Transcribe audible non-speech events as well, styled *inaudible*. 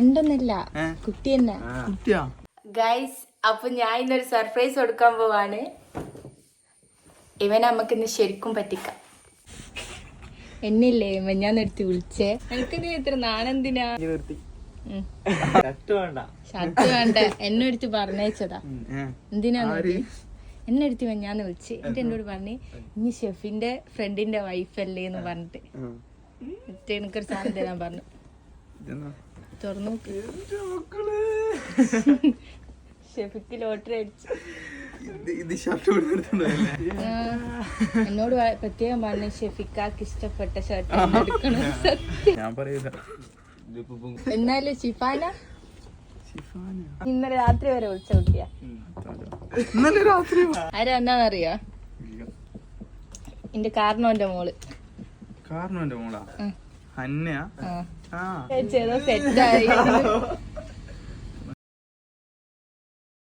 രണ്ടൊന്നല്ല? കുട്ടി തന്നെ. കുട്ടിയാ? ഗൈസ് അപ്പൊ ഞാൻ ഇന്നൊരു സർപ്രൈസ് കൊടുക്കാൻ പോവാണ്. ഇവൻ നമുക്ക് ഇന്ന് ശരിക്കും പറ്റിക്കാം. എന്നില്ലേ ഇവൻ? ഞാൻ നിർത്തി വിളിച്ചേ. എനിക്കിത് ഇത്ര നാണെന്തിനാ. ഷർട്ട് വേണ്ട. എന്നെ എടുത്ത് പറഞ്ഞയച്ചതാ. എന്തിനാ? എന്നെ എടുത്ത് മെഞ്ഞാന്ന് വിളിച്ച്. എന്നിട്ട് എന്നോട് പറഞ്ഞു ഇനി ഷെഫിന്റെ ഫ്രണ്ടിന്റെ വൈഫ് അല്ലേന്ന് പറഞ്ഞിട്ട്. എനിക്കൊരു സാധനം തരാൻ പറഞ്ഞു? തുറന്നു. ഷെഫിക്ക് ലോട്ടറി അടിച്ചു. *laughs* എന്നോട് പ്രത്യേകം പറഞ്ഞു ഷെഫിക്കാക്ക് ഇഷ്ടപ്പെട്ട ഷർട്ട് എടുക്കണം സത്യം. ഞാൻ എന്നാലും ഷിഫാന? ഷിഫാന. ഇന്നലെ രാത്രി വരെ വിളിച്ച കുട്ടിയാ. ഇന്നലെ രാത്രി ആരാ എന്നാന്നറിയോ എന്റെ കാരണോന്റെ മോൾ. കാരണം എന്റെ മോളാ ഉം. ഹന്നയാ ആ. *laughs*